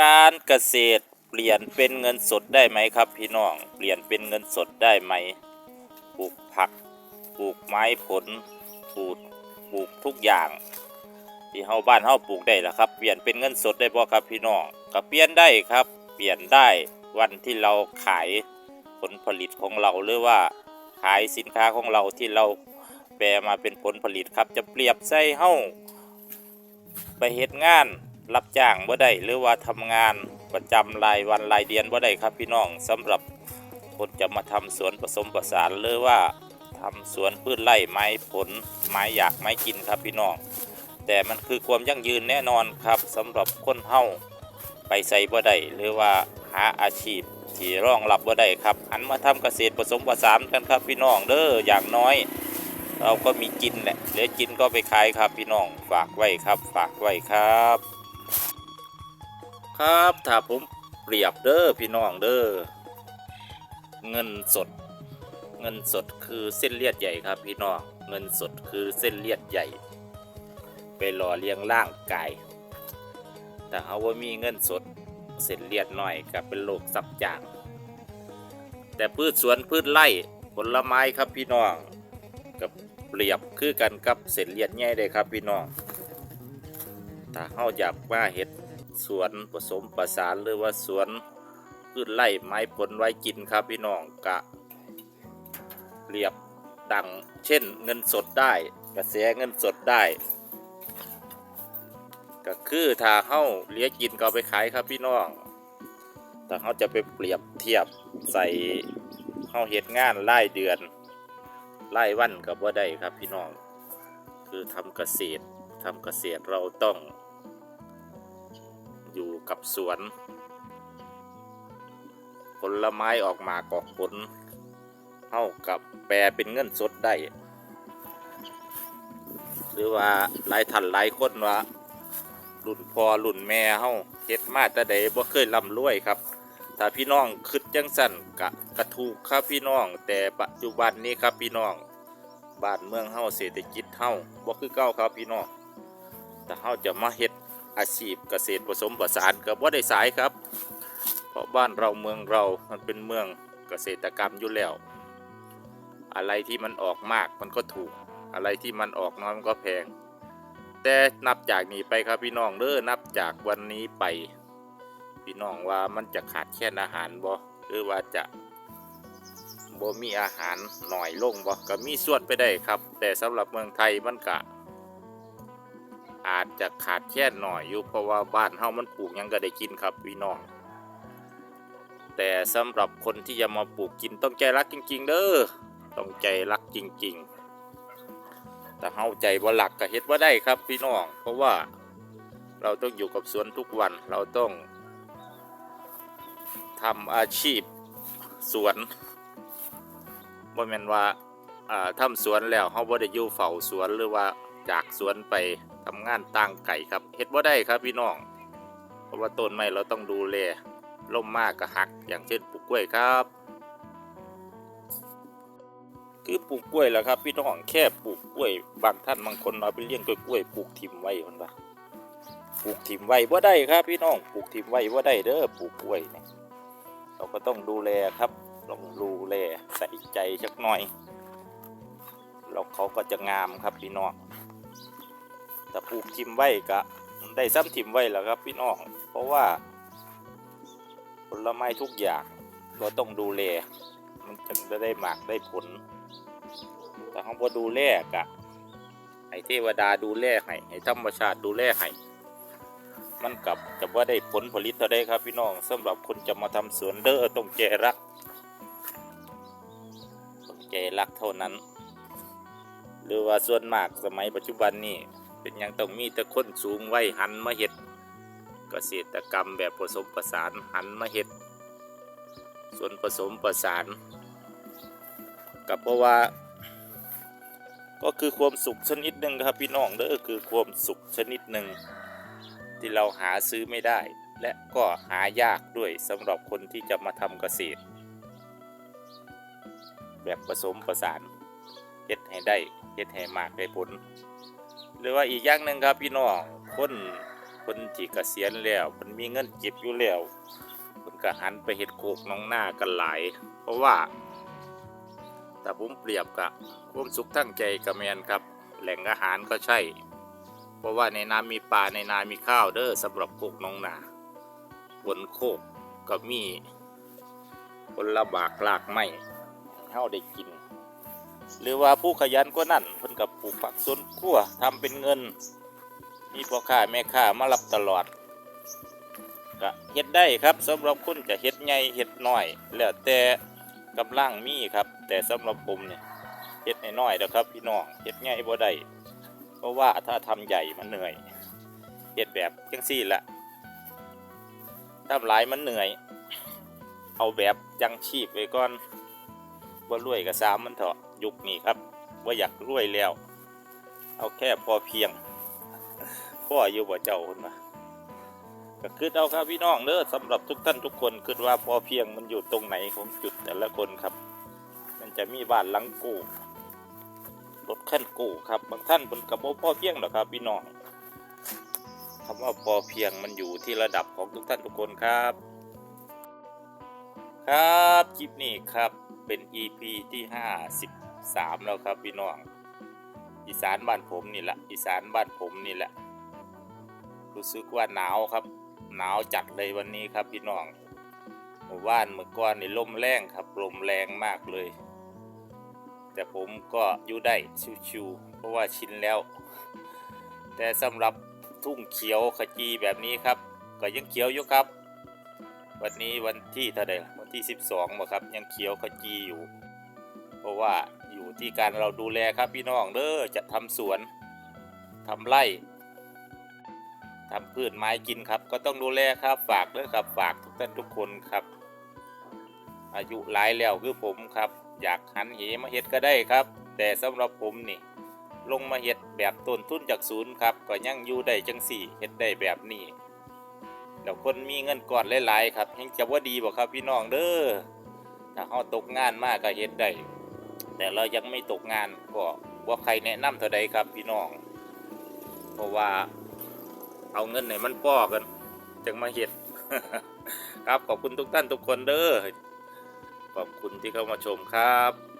การเกษตรเปลี่ยนเป็นเงินสดได้ไหมครับ พี่น้องเปลี่ยนเป็นเงินสดได้ไหมปลูกผักปลูกไม้ผลปลูกปลูกทุกอย่าง ที่เฮาบ้านเฮาปลูกได้ละครับ เปลี่ยนเป็นเงินสดได้บ่ครับพี่น้องก็เปลี่ยนได้ครับ เปลี่ยนได้วันที่เราขายผลผลิตของเราหรือว่าขายสินค้าของเราที่เราแปลมาเป็นผลผลิตครับ จะเปรียบใส่เฮาไปเฮ็ดงาน รับจ้างบ่ได้หรือว่าทำงานประจำรายวันรายเดือนบ่ได้ครับพี่น้องสำหรับคนจะมาทำสวนผสมผสานหรือว่าทำสวนพืชไร่ไม้ผลไม้อยากไม้กินครับพี่น้อง แต่มันคือความยั่งยืนแน่นอนครับสำหรับคนเฮาไปใส่บ่ได้หรือว่าหาอาชีพที่รองรับบ่ได้ครับหันมาทำเกษตรผสมผสานกันครับพี่น้องเด้ออย่างน้อย เราก็มีกินแหละเหลือกินก็ไปขายครับพี่น้องฝากไว้ครับ ฝากไว้ครับ ครับถ้าผมเปรียบเด้อพี่น้องเด้อเงินสด เงินสดคือเส้นเลือดใหญ่ครับ พี่น้องเงินสดคือเส้นเลือดใหญ่ ไปหล่อเลี้ยงร่างกายแต่เอาว่ามีเงินสดเส้นเลือดหน่อยกับเป็นโรคซับจาง แต่พืชสวนพืชไร่ผลไม้ครับพี่น้องกับเปรียบคือกันกับเส้นเลือดใหญ่เลยครับพี่น้องถ้าเฮาอยากว่าเห็ด สวนผสมประสานหรือว่าสวนพืชไร่ไม้ผลไว้กินครับพี่น้องกะเรียบดังเช่นเงินสดได้กระแสเงินสดได้ ก็คือถ้าเฮาเลี้ยงกินก็ไปขายครับพี่น้องถ้าเฮาจะไปเปรียบเทียบใส่เฮาเฮ็ดงานรายเดือนรายวันกับว่าได้ครับพี่น้อง คือทำเกษตรทำเกษตรเราต้อง กับสวน ผลไม้ออกมากอกผลเท่ากับแปลเป็นเงินสดได้ หรือว่าหลายท่านหลายคนว่ารุ่นพ่อรุ่นแม่เฮาเฮ็ดมาแต่ใดบ่เคยร่ำรวยครับ ถ้าพี่น้องคิดจังสั่นกะกระถูกครับพี่น้อง แต่ปัจจุบันนี้ครับพี่น้องบ้านเมืองเฮาเศรษฐกิจเฮาบ่คือเก่าครับพี่น้องแต่เฮาจะมาเฮ็ด อาชีพเกษตรผสมผสานกับบ่ได้สายครับ เพราะบ้านเราเมืองเรามันเป็นเมืองเกษตรกรรมอยู่แล้ว อะไรที่มันออกมากมันก็ถูก อะไรที่มันออกน้อยมันก็แพง แต่นับจากนี้ไปครับพี่น้องเด้อนับจากวันนี้ไป พี่น้องว่ามันจะขาดแคลนอาหารบ่หรือว่าจะบ่มีอาหารหน่อยลงบ่ก็มีส่วนไปได้ครับ แต่สำหรับเมืองไทยมันก็ อาจจะขาดแคลนหน่อยอยู่เพราะว่าบ้านเฮามันปลูกยังก็ได้กินครับพี่น้อง แต่สำหรับคนที่จะมาปลูกกินต้องใจรักจริง ๆ เด้อต้องใจรักจริง ๆ แต่เฮาใจบ่หลักก็เฮ็ดบ่ได้ครับพี่น้อง เพราะว่าเราต้องอยู่กับสวนทุกวันเราต้องทำอาชีพสวนบ่แม่นว่าอ่าทำสวนแล้วเฮาบ่ได้อยู่เฝ้าสวนหรือว่าจากสวนไป ทำงานต่างไก่ครับเฮ็ดบ่ได้ครับพี่น้อง เพราะว่าต้นไม้เราต้องดูแลล่มมากก็หัก อย่างเช่นปลูกกล้วยครับ คือปลูกกล้วยแหละครับ พี่น้องแค่ปลูกกล้วย บางท่านบางคนเอาไปเลี้ยงกล้วยกล้วยปลูกทิมไว้คนละปลูกทิมไว้ว่าได้ครับ พี่น้องปลูกทิมไว้ว่าได้เด้อปลูกกล้วยเนี่ยเราก็ต้องดูแลครับต้องดูแลใส่ใจสักหน่อยแล้วเขาก็จะงามครับพี่น้อง แต่ปลูกทิมไว้ก็ได้ซ้ำทิมไว้แล้วครับพี่น้อง เพราะว่าผลไม้ทุกอย่างเราต้องดูแล มันจึงจะได้หมากได้ผล แต่เขาพอดูแลกะให้เทวดาดูแลให้ให้ธรรมชาติดูแลให้มันกลับจะว่าได้ผลผลิตเท่าได้ครับพี่น้องสำหรับคนจะมาทำสวนเด้อต้องใจรักต้องใจรักเท่านั้น หรือว่าส่วนมากสมัยปัจจุบันนี้ เป็นหยังต้องมีแต่คนสูงไว้หันมาเห็ดเกษตรกรรมแบบผสมผสานหันมาเห็ดส่วนผสมผสาน กับเพราะว่า ก็คือความสุขชนิดหนึ่งครับพี่น้องเด้อคือความสุขชนิดหนึ่งที่เราหาซื้อไม่ได้ และก็หายากด้วยสำหรับคนที่จะมาทำเกษตร แบบผสมผสานเฮ็ดให้ได้เฮ็ดให้มากได้ผล หรือว่าอีกอย่างหนึ่งครับพี่น้องคนคนที่เกษียณแล้วเพิ่นมีเงินเก็บอยู่แล้วเพิ่นก็หันไปเฮ็ดโคกน้องหน้ากันหลาย เพราะว่าถ้าผมเปรียบกับความสุขทั้งใจกับแมนครับ แหล่งอาหารก็ใช่ เพราะว่าในน้ำมีปลาในนามีข้าวเด้อสำหรับโคกน้องนาบนโคกก็มีผลบากลากไม้ให้เฮาได้กิน หรือว่าผู้ขยันก็นั่นเพิ่นกับปลูกผักสวนครัวทำเป็นเงิน มีพ่อค้าแม่ค้ามารับตลอดก็เฮ็ดได้ครับสำหรับคนจะเฮ็ดใหญ่เฮ็ดน้อย แล้วแต่กำลังมีครับ แต่สำหรับผมเนี่ยเฮ็ดน้อยๆนะครับพี่น้องเฮ็ดใหญ่บ่ได้เพราะว่าถ้าทำใหญ่มันเหนื่อยเฮ็ดแบบจังซี่ละทำหลายมันเหนื่อย เอาแบบจังชีพไว้ก่อน ว่ารวยกับซ้ำมันเถอะยุคนี้ครับว่าอยากรวยแล้ว เอาแค่พอเพียงพ่ออยู่บ่เจ้าคนมาก็คือเอาครับพี่น้องเด้อสำหรับทุกท่านทุกคนคือว่าพอเพียงมันอยู่ตรงไหนของจุดแต่ละคนครับ มันจะมีบ้านหลังกูรถขั้นกูครับ บางท่านเป็นกระโบพอเพียงหรอครับพี่น้องคำว่าพอเพียงมันอยู่ที่ระดับของทุกท่านทุกคนครับ ครับคลิปนี้ครับเป็น EP ที่ 53 แล้วครับพี่น้อง อีสานบ้านผมนี่แหละอีสานบ้านผมนี่แหละ รู้สึกว่าหนาวครับ หนาวจัดเลยวันนี้ครับพี่น้องหมู่บ้านเมื่อก่อนนี่ลมแรงครับลมแรงมากเลย แต่ผมก็อยู่ได้ชิวๆเพราะว่าชินแล้ว แต่สำหรับทุ่งเขียวขจีแบบนี้ครับ ก็ยังเขียวอยู่ครับ วันนี้วันที่เท่าไหร่วันที่ 12บ่ครับ ยังเขียวขจีอยู่ เพราะว่าอยู่ที่การเราดูแลครับพี่น้องเด้อจะทำสวนทำไร่ทำพืชไม้กินครับ ก็ต้องดูแลครับฝากเด้อครับฝากทุกท่านทุกคนครับ อายุหลายแล้วคือผมครับ อยากหันเหมาเฮ็ดก็ได้ครับ แต่สำหรับผมนี่ ลงมาเฮ็ดแบบต้นทุนจากศูนย์ครับ ก็ยังอยู่ได้จังสี่เฮ็ดได้แบบนี้ แล้วคนมีเงินก่อนหลายๆครับยังจะว่าดีบ่ครับ พี่น้องเด้อถ้าเฮาตกงานมากก็เฮ็ดได้แต่เรายังไม่ตกงานก็ว่าใครแนะนำเท่าใดครับพี่น้อง เพราะว่าเอาเงินไหนมันป้อกันจึงมาเฮ็ดครับขอบคุณทุกท่านทุกคนเด้อขอบคุณที่เข้ามาชมครับ